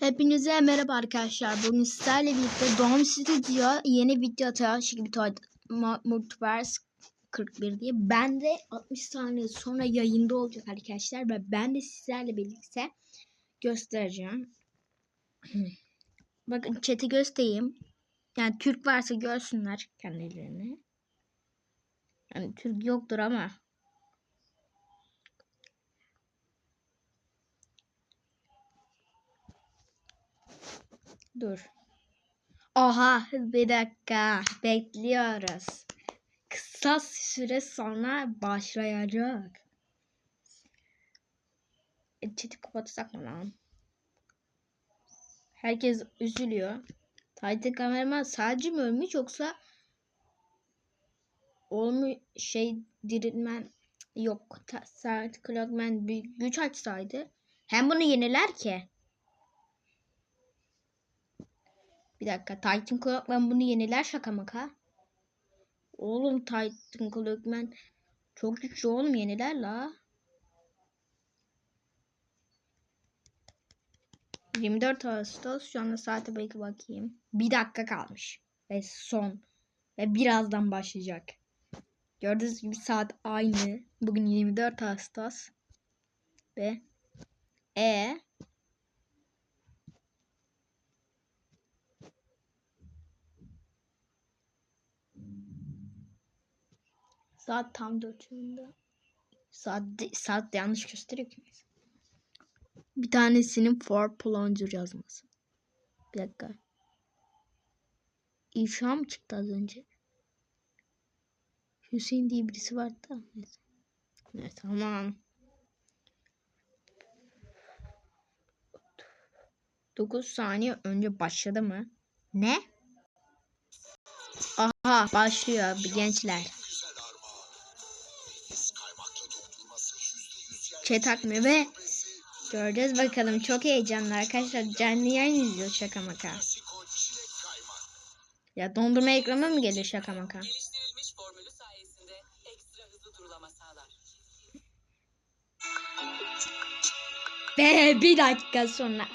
Hepinize merhaba arkadaşlar. Bugün sizlerle birlikte Doğum Studio yeni video atıyor. Şimdi Multiverse 41 diye. Ben de 60 saniye sonra yayında olacak arkadaşlar. Ve ben de sizlerle birlikte göstereceğim. Bakın chat'i göstereyim. Yani Türk varsa görsünler kendilerini. Yani Türk yoktur ama. Dur. Oha bir dakika bekliyoruz. Kısa süre sonra başlayacak. E, chat'i kapatsak mı lan? Herkes üzülüyor. Titan kameraman sadece mi ölmüş yoksa olmuş şey dirilmen yok. Saat Clockman bir güç açsaydı hem bunu yeniler ki. Bir dakika Titan Clockman bunu yeniler şaka maka. Oğlum Titan Clockman çok güçlü oğlum yeniler la. 24 Ağustos şu anda saate belki bakayım. Bir dakika kalmış. Ve son. Ve birazdan başlayacak. Gördüğünüz gibi saat aynı. Bugün 24 Ağustos. Ve E Saat tam 4 yılında. Saat, saat yanlış gösteriyor ki. Bir tanesinin for plunger yazması. Bir dakika. İfşa mı çıktı az önce? Hüseyin diye birisi vardı da. Neyse. Evet tamam. 9 saniye önce başladı mı? Ne? Aha başlıyor gençler. Chat akmıyor ve göreceğiz bakalım çok heyecanlı arkadaşlar canlı yayın izliyor şaka maka. Ya dondurma ekranı mı gelir şaka maka? Ve bir dakika sonra.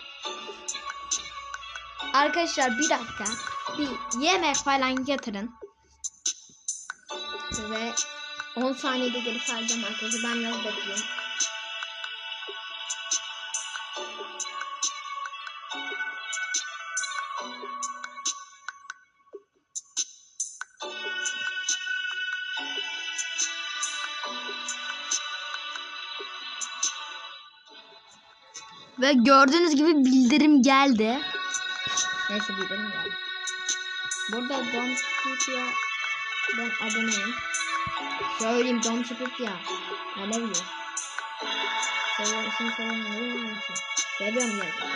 Arkadaşlar bir dakika. Bir yemek falan getirin. Ve 10 saniyede geri saracağım arkadaşlar. Ben biraz bekliyorum. Ve gördüğünüz gibi bildirim geldi. Neyse bildirim geldi. Burada Dom Studio ben aboneyim. Söyleyeyim Dom Studio. I love you. Seviyorum seni seviyorum. Seviyorum gerçekten.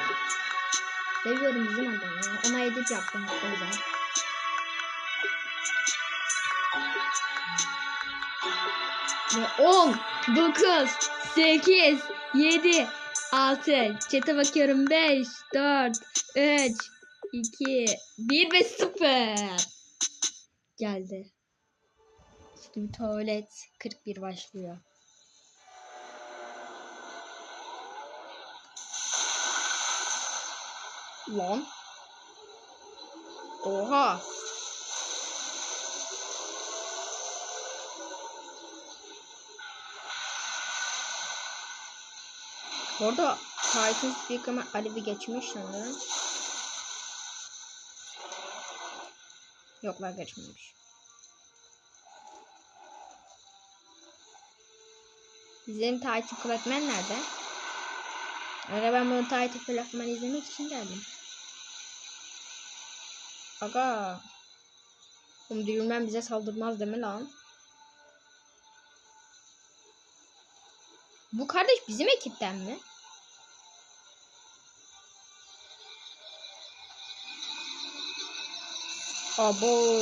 Seviyorum bizim adam ya. Ona edit yaptım o yüzden. Ve 10, 9, 8, 7, 6. Çete bakıyorum. 5, 4, 3, 2, 1 ve 0. Geldi. Şimdi tuvalet 41 başlıyor. Lan. Oha. Orada Titan Speaker'ı Alev'i geçmiş sanırım. Yok ben geçmemiş. Bizim Titan Clackman nerede? Öyle ben bunu Titan Clackman izlemek için geldim. Aga. Umdurumdan bize saldırmaz deme lan. Bu kardeş bizim ekipten mi? Abo.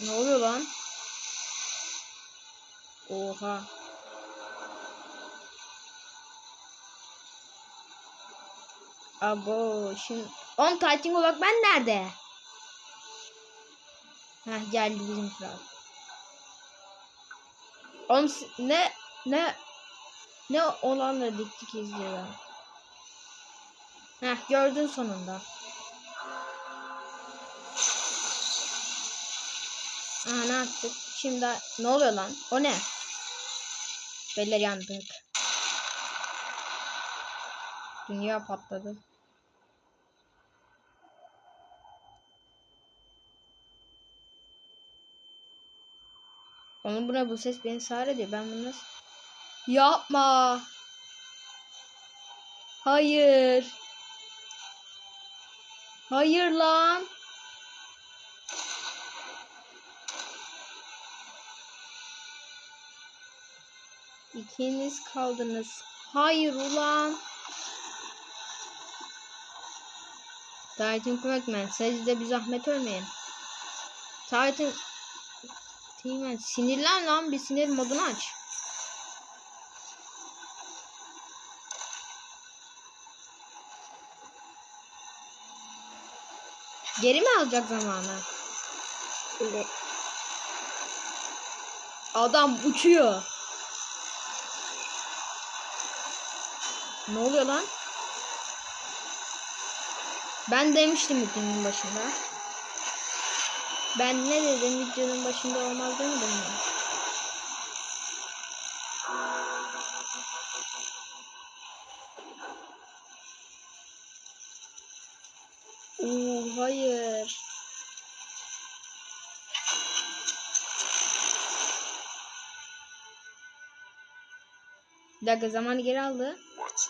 Ne oluyor lan? Oha. Abo şimdi on Titan olarak ben nerede? Heh geldi bizim kral. Oğlum ne ne ne olanları diktik izliyor. Heh gördün sonunda. Aha ne yaptık? Şimdi ne oluyor lan? O ne? Beller yandık. Dünya patladı. Onun buna bu ses beni sağır ediyor. Ben bunu nasıl... Yapma. Hayır. Hayır lan. İkiniz kaldınız. Hayır ulan. Titan Quackman. Sizde bir zahmet ölmeyin. Titan Timen sinirlen lan bir sinir modunu aç. Geri mi alacak zamanı? Şimdi Adam uçuyor. Ne oluyor lan? Ben demiştim videonun başında. Ben ne dedim videonun başında olmaz demedim mi? Oo, hayır. Bir dakika zamanı geri aldı. What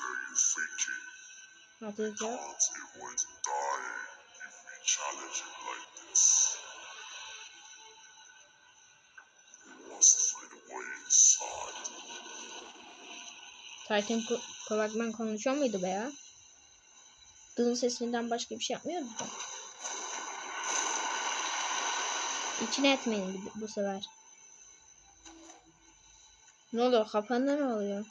Titan Kovakman konuşuyor muydu be ya? Dığın sesinden başka bir şey yapmıyordu da. İçine etmeyin bu- sefer. Ne oluyor? Kafanda ne oluyor?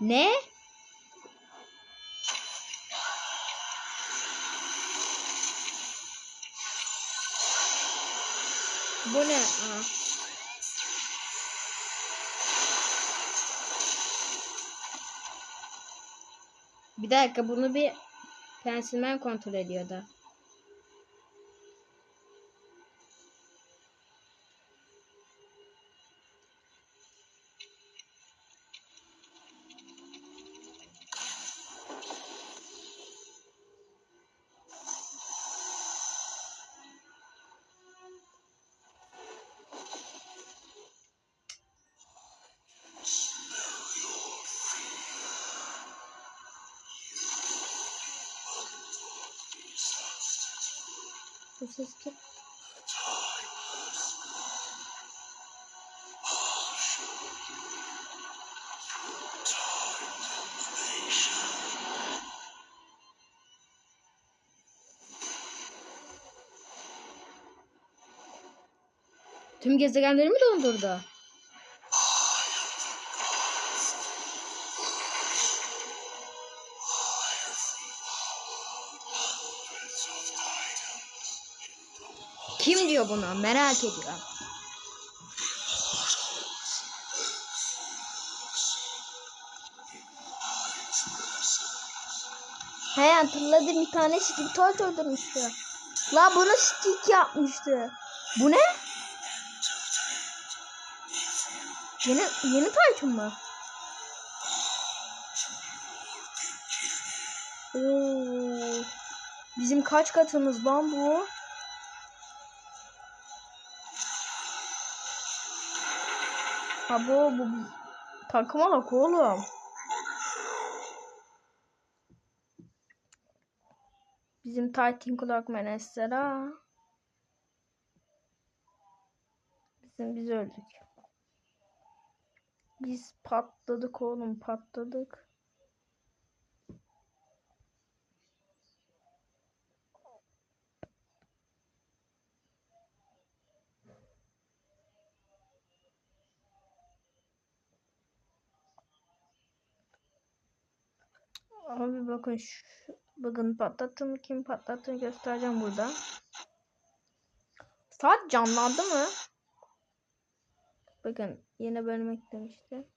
Ne? Aa. Bir dakika bunu bir pensilmen kontrol ediyordu. Bu ses kim? Tüm gezegenleri mi dondurdu? Diyor bunu? Merak ediyorum. He hatırladım bir tane toy öldürmüştü. La bunu stick yapmıştı. Bu ne? Yeni yeni Titan mı? Oo. Bizim kaç katımız lan bu? Ha bu bu takım olarak oğlum. Bizim Titan Clock Menestra. Bizim biz öldük. Biz patladık oğlum patladık. Abi bakın şu, Bakın patlattığını kim patlattığını göstereceğim burada. Saat canlandı mı? Bakın yeni bölüm eklemişti.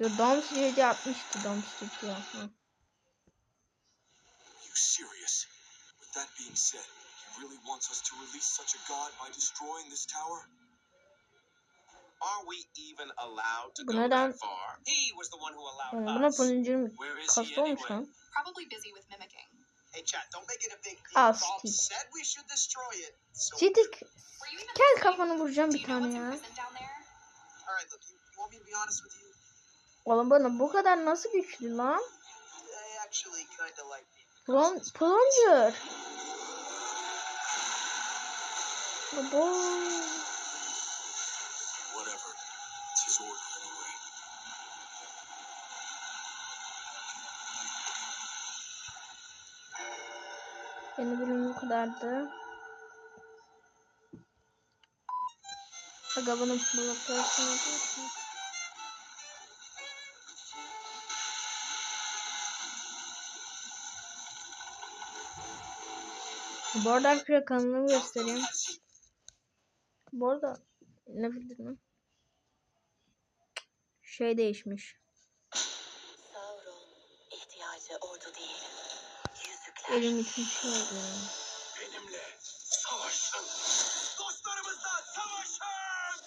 Dur Dom Studio atmıştı Dom. Hı. Are you serious? With that being said, he really wants us to release such a god by destroying this tower? Are we even allowed to Bu go neden- that far? He was the one who allowed Yani buna us. Pınıncır'ın Where is he kasta olmuş anyway? lan. Probably busy with mimicking. Hey, chat, don't make it a big Ah, deal. Steve. said we should destroy it. So Sidik Were you even kel listening? kafanı vuracağım bir tane ya. prison down there? All right, look, you, you want me to be honest with you? Oğlum bana bu kadar nasıl güçlü lan? Plon Plunger. Baba. His order anyway. Yeni bölüm bu kadardı. Aga bunun blokları şimdi. Bu göstereyim. Bu arada ne bildim Şey değişmiş. Sauron ihtiyacı ordu değil. Yüzükler. Elim için şey oldu. Benimle savaşın. Dostlarımızla savaşın!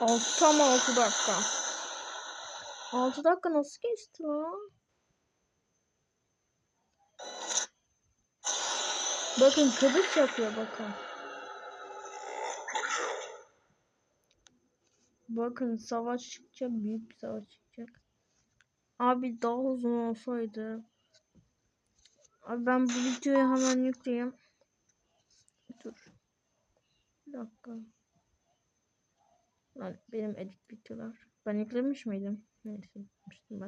Altı tam altı dakika. Altı dakika nasıl geçti lan? Bakın kılıç yapıyor bakın. Bakın savaş çıkacak büyük bir savaş çıkacak. Abi daha uzun olsaydı. Abi ben bu videoyu hemen yükleyeyim. Dur. Bir dakika. Lan benim edit videolar. Ben yüklemiş miydim? Neyse. ben.